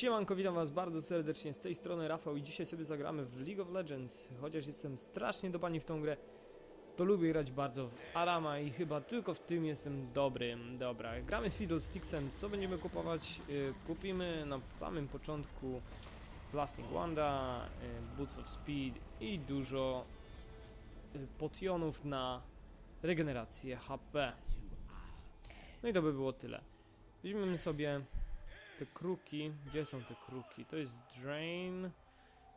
Siemanko, witam was bardzo serdecznie, z tej strony Rafał i dzisiaj sobie zagramy w League of Legends. Chociaż jestem strasznie dobani w tą grę, to lubię grać bardzo w Arama i chyba tylko w tym jestem dobry. Dobra, gramy Fiddlesticksem, co będziemy kupować? Yy, kupimy na samym początku Plastic Wanda, yy, Boots of Speed i dużo yy, potionów na regenerację HP. No i to by było tyle. Weźmiemy sobie te kruki, gdzie są te kruki? To jest Drain,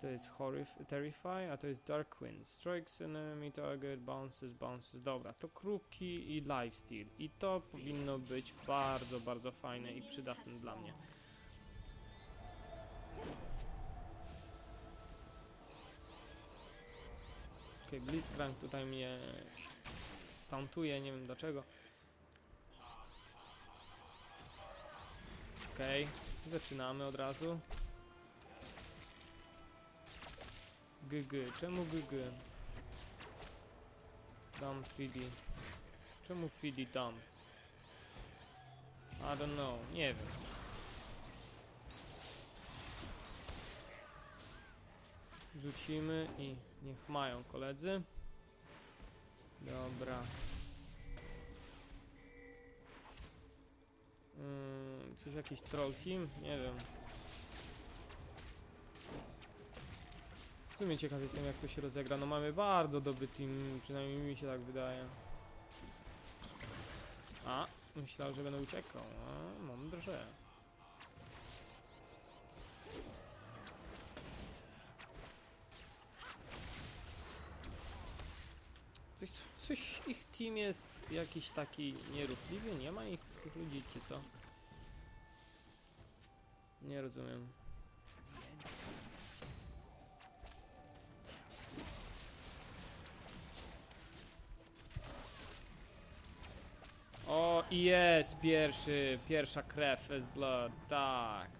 to jest Horrif Terrify, a to jest Dark Wind. Strikes enemy target, bounces, bounces. Dobra, to kruki i Lifesteal. I to powinno być bardzo, bardzo fajne i przydatne dla mnie. Okay, Blitzcrank tutaj mnie tauntuje, nie wiem dlaczego. Okej, okay. zaczynamy od razu. GG, czemu GG? Dump Fidi. Czemu Fidi dump? I don't know, nie wiem. Rzucimy i niech mają koledzy. Dobra. Hmm, coś jakiś troll team? Nie wiem. W sumie ciekaw jestem jak to się rozegra. No mamy bardzo dobry team, przynajmniej mi się tak wydaje. A, myślał, że będę uciekał. A, mądrze. Coś, coś ich team jest jakiś taki nieruchliwy, nie ma ich tych ludzi, czy co? Nie rozumiem. O, i jest pierwszy, pierwsza krew z blood, tak.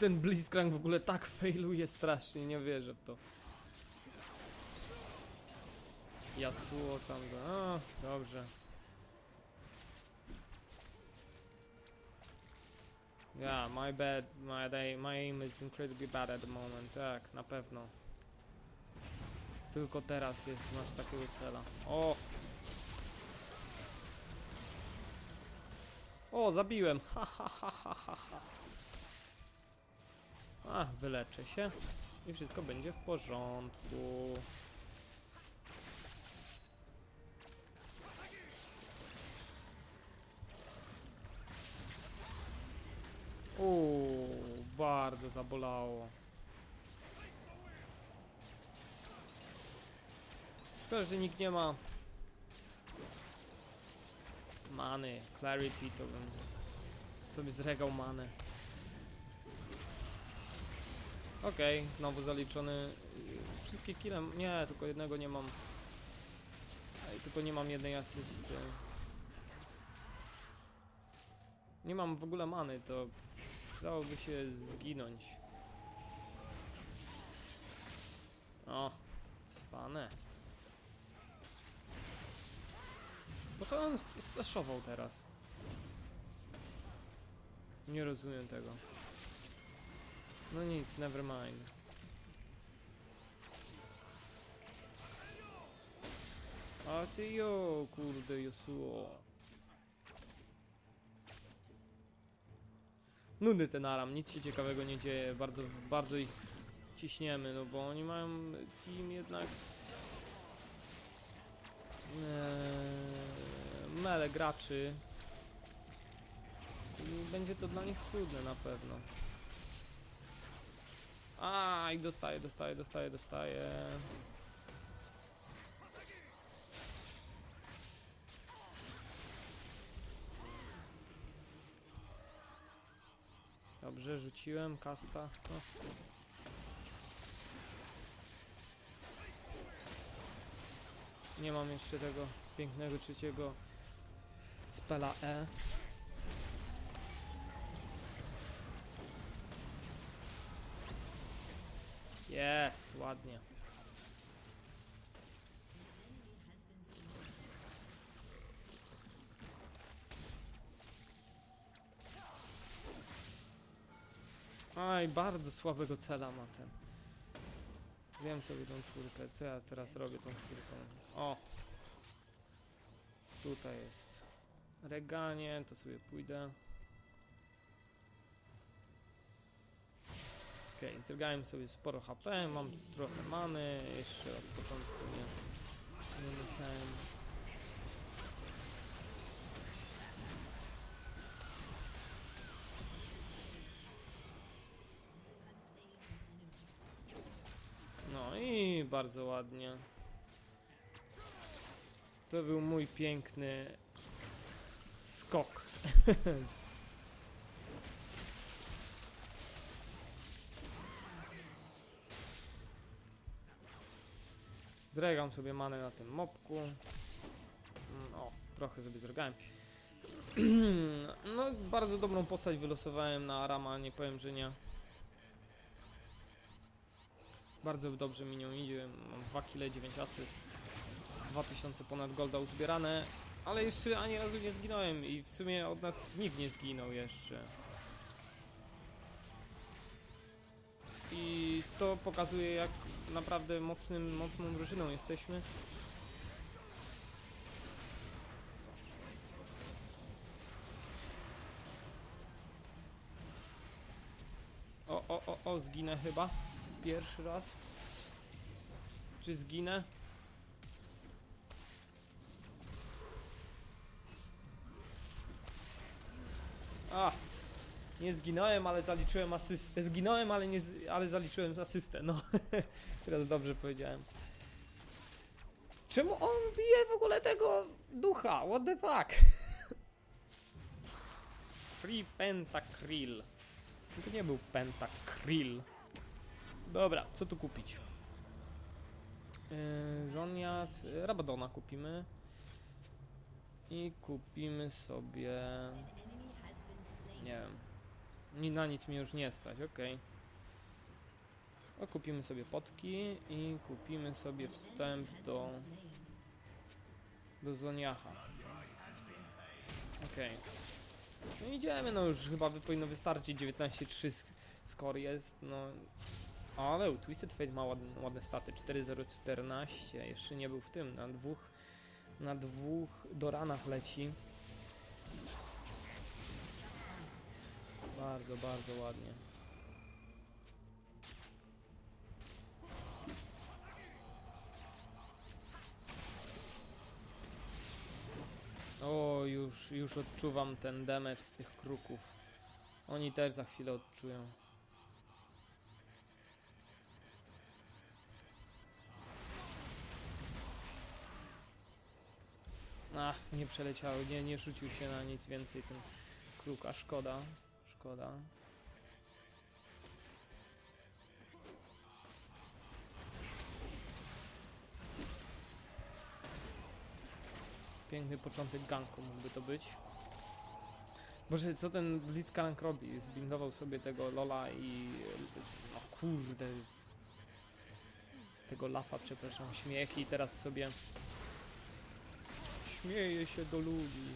Ten Blitzcrank w ogóle tak failuje strasznie, nie wierzę w to. Yasuo tam, o, dobrze. Yeah, my bad, my, day, my aim is incredibly bad at the moment, tak, na pewno. Tylko teraz jest, masz takiego cela. O! O, zabiłem! Ha, ha, ha, ha, ha, ha. A, wyleczę się i wszystko będzie w porządku. Uuu, bardzo zabolało. Szkoda, że nikt nie ma many, clarity, to bym sobie zregał manę. Okej, okay, znowu zaliczony. Wszystkie kile. Nie, tylko jednego nie mam. Tylko nie mam jednej asysty. Nie mam w ogóle many, to przydałoby się zginąć. O, cwane. Po co on splashował teraz? Nie rozumiem tego. No nic, never mind. A ty jo, kurde, Josuo. Nudny ten aram, nic się ciekawego nie dzieje, bardzo, bardzo ich ciśniemy, no bo oni mają team jednak... Eee, mele graczy. I będzie to dla nich trudne na pewno. A i dostaje, dostaje, dostaje, dostaje. Dobrze, rzuciłem kasta. No. Nie mam jeszcze tego pięknego trzeciego spela E. Jest, ładnie. Aj, bardzo słabego cela ma ten. Wiem sobie tą czwórkę. Co ja teraz robię tą czwórką? O! Tutaj jest reganie, to sobie pójdę. Okej, zregałem sobie sporo HP, mam trochę many, jeszcze od początku nie, nie musiałem. Bardzo ładnie. To był mój piękny skok. Zregam sobie manę na tym mopku. Mm, O, trochę sobie zregałem. No, bardzo dobrą postać wylosowałem na Arama, nie powiem, że nie. Bardzo dobrze mi nią idzie. Mam 2 kg 9 asyst. 2000 ponad golda uzbierane. Ale jeszcze ani razu nie zginąłem i w sumie od nas nikt nie zginął jeszcze. I to pokazuje jak naprawdę mocnym, mocną drużyną jesteśmy. O, o, o, o, zginę chyba. Pierwszy raz. Czy zginę? A! Nie zginąłem, ale zaliczyłem asystę. Zginąłem, ale nie z... ale zaliczyłem asystę. No, teraz dobrze powiedziałem. Czemu on bije w ogóle tego ducha? What the fuck? Free Pentacryl. No To nie był Pentacryl. Dobra, co tu kupić? Yy, yy, Rabadona kupimy. I kupimy sobie... Nie wiem. Na nic mi już nie stać, okej. Okay. kupimy sobie potki i kupimy sobie wstęp do... do Zoniacha. Okej. No idziemy, no już chyba powinno wystarczyć, 19-3 sk- score jest, no... Ale Twisted Fate ma ładne, ładne staty, 4-0-14, jeszcze nie był w tym, na dwóch... na dwóch doranach leci. Bardzo, bardzo ładnie. O, już, już odczuwam ten damage z tych kruków. Oni też za chwilę odczują. Ach, nie przeleciał, nie, nie rzucił się na nic więcej ten kruk, a szkoda, szkoda. Piękny początek ganku mógłby to być. Boże, co ten Blitzcrank robi? Zbindował sobie tego Lola i... No kurde... Tego Lafa, przepraszam, śmiech i teraz sobie... Śmieje się do ludzi.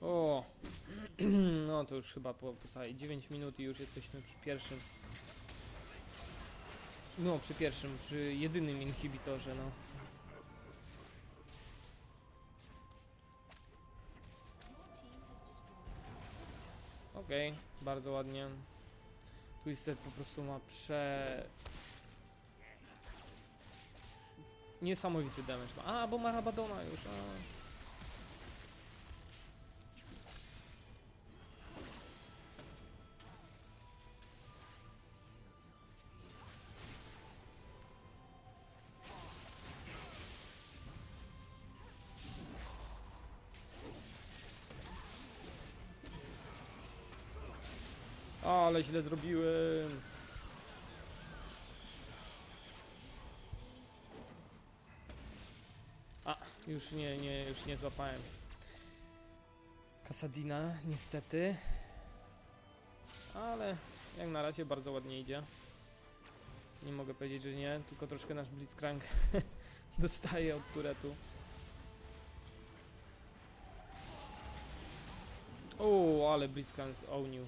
O! No to już chyba po, po całej 9 minut i już jesteśmy przy pierwszym. No, przy pierwszym, przy jedynym inhibitorze, no. Okej, bardzo ładnie. Twisted po prostu ma prze... Niesamowity damage ma. A, bo ma Rabadona już, a... ale źle zrobiłem. A, już nie, nie, już nie złapałem. Kasadina, niestety. Ale jak na razie bardzo ładnie idzie. Nie mogę powiedzieć, że nie, tylko troszkę nasz Blitzcrank Dostaję od turetu. O, ale Blitzcrank ownił.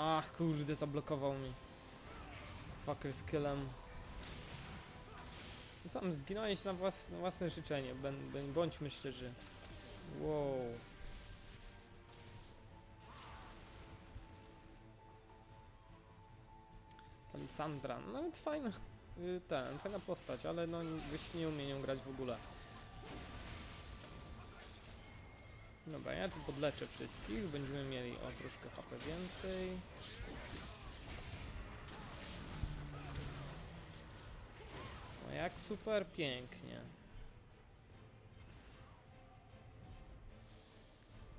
Ach, kurde, zablokował mi. Fucker z killem. Sam zginąłeś na, włas, na własne życzenie, bądźmy szczerzy. Wow. No nawet fajna, y, ten, fajna postać, ale no gości nie umieją grać w ogóle. Dobra, ja tu podleczę wszystkich, będziemy mieli o troszkę HP więcej. No jak super pięknie.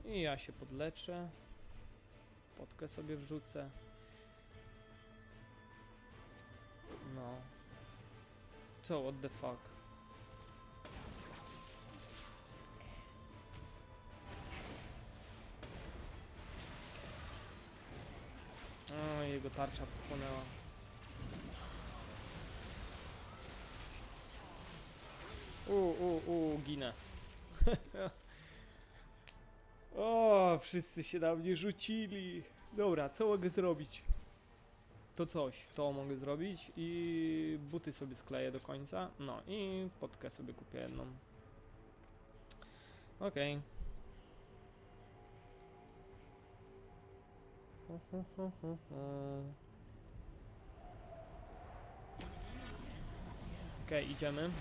I ja się podleczę. Potkę sobie wrzucę. No. Co, what the fuck? Jego tarcza popłynęła. U, u, u, ginę. o, wszyscy się na mnie rzucili. Dobra, co mogę zrobić? To coś, to mogę zrobić i buty sobie skleję do końca. No i potkę sobie kupię jedną. Okej. Hu, Okej, idziemy.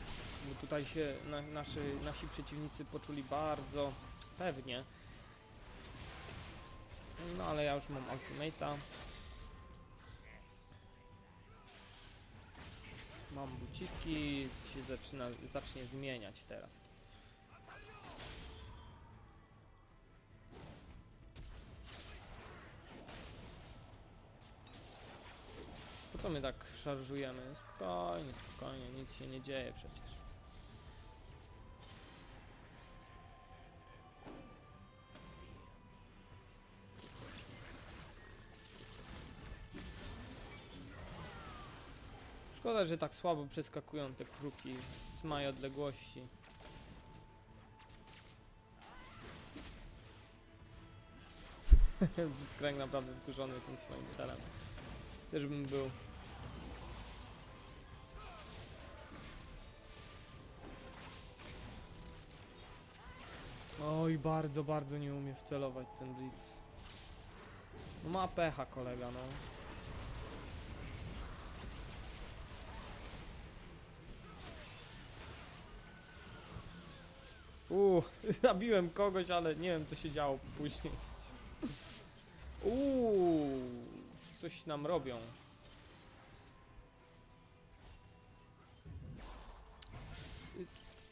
Bo tutaj się na, nasi, nasi przeciwnicy poczuli bardzo pewnie. No ale ja już mam ultimate'a. Mam buciki, się zaczyna, zacznie zmieniać teraz. Co my tak szarżujemy? Spokojnie, spokojnie, nic się nie dzieje przecież. Szkoda, że tak słabo przeskakują te kruki z małej odległości. Blitzcrank naprawdę wkurzony tym swoim celem. Też bym był. Bardzo, bardzo nie umie wcelować ten Blitz. No ma pecha kolega, no. Uuu, zabiłem kogoś, ale nie wiem co się działo później. Uuu, coś nam robią.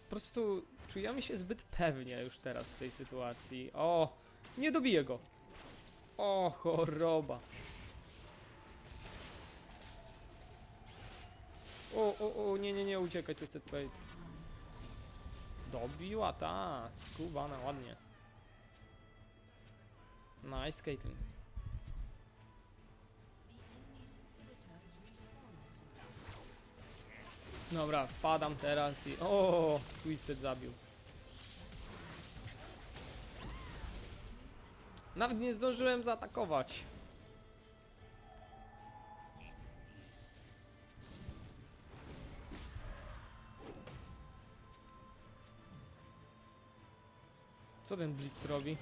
Po prostu czujemy się zbyt pewnie już teraz w tej sytuacji. O, nie dobiję go. O, choroba. O, o, o, nie, nie, nie, uciekaj, Twisted Fate. Dobiła ta, skubana, ładnie. Nice, Caitlyn. Dobra, wpadam teraz i... O, Twisted zabił. Nawet nie zdążyłem zaatakować. Co ten Blitz robi?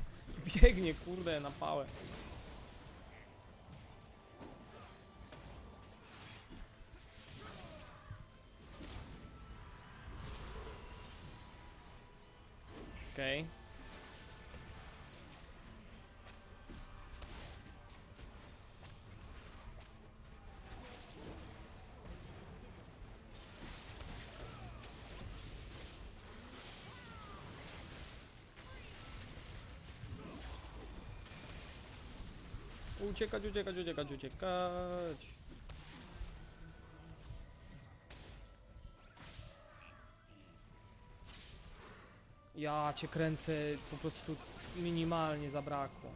Biegnie, kurde, na pałę. Okay. Uciekać, uciekać, uciekać, uciekać. Ja cię kręcę, po prostu minimalnie zabrakło.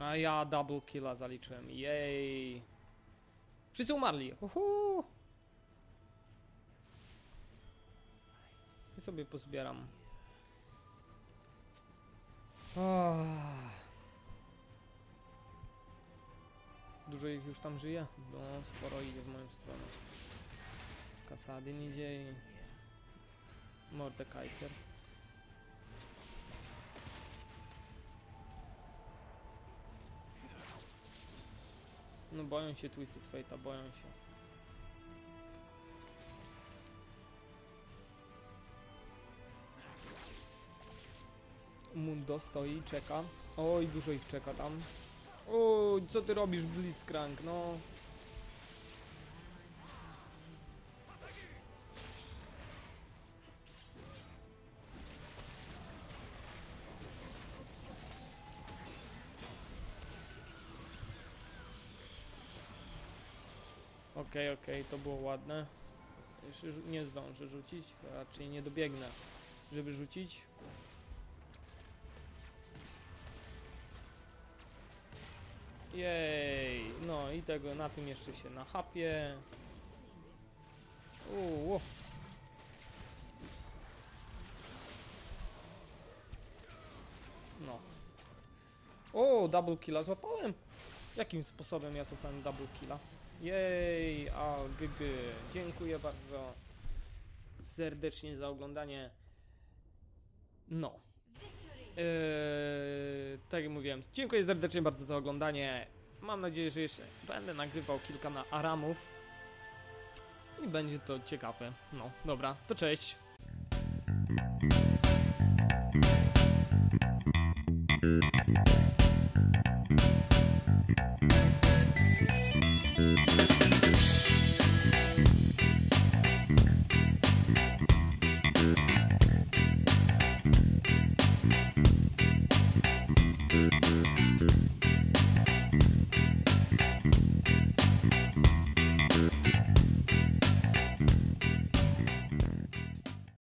A ja double killa zaliczyłem. Jej. Wszyscy umarli. Uhu. I sobie pozbieram. Ah. Dużo ich już tam żyje? No, sporo idzie w moją stronę. Kasadin idzie i... Mordekaiser. No boją się Twisted Fate'a, boją się. Mundo stoi, czeka. Oj, dużo ich czeka tam. O, co ty robisz, Blitzcrank, no. Okej, okej, to było ładne. Jeszcze nie zdążę rzucić, raczej nie dobiegnę, żeby rzucić. Jej, no i tego, na tym jeszcze się nachapie. Uuu. No. O, double killa złapałem. Jakim sposobem ja złapałem double killa? Jej, a GG. Dziękuję bardzo serdecznie za oglądanie. No. Eee, tak jak mówiłem, dziękuję serdecznie bardzo za oglądanie. Mam nadzieję, że jeszcze będę nagrywał kilka na Aramów. I będzie to ciekawe. No, dobra, to cześć.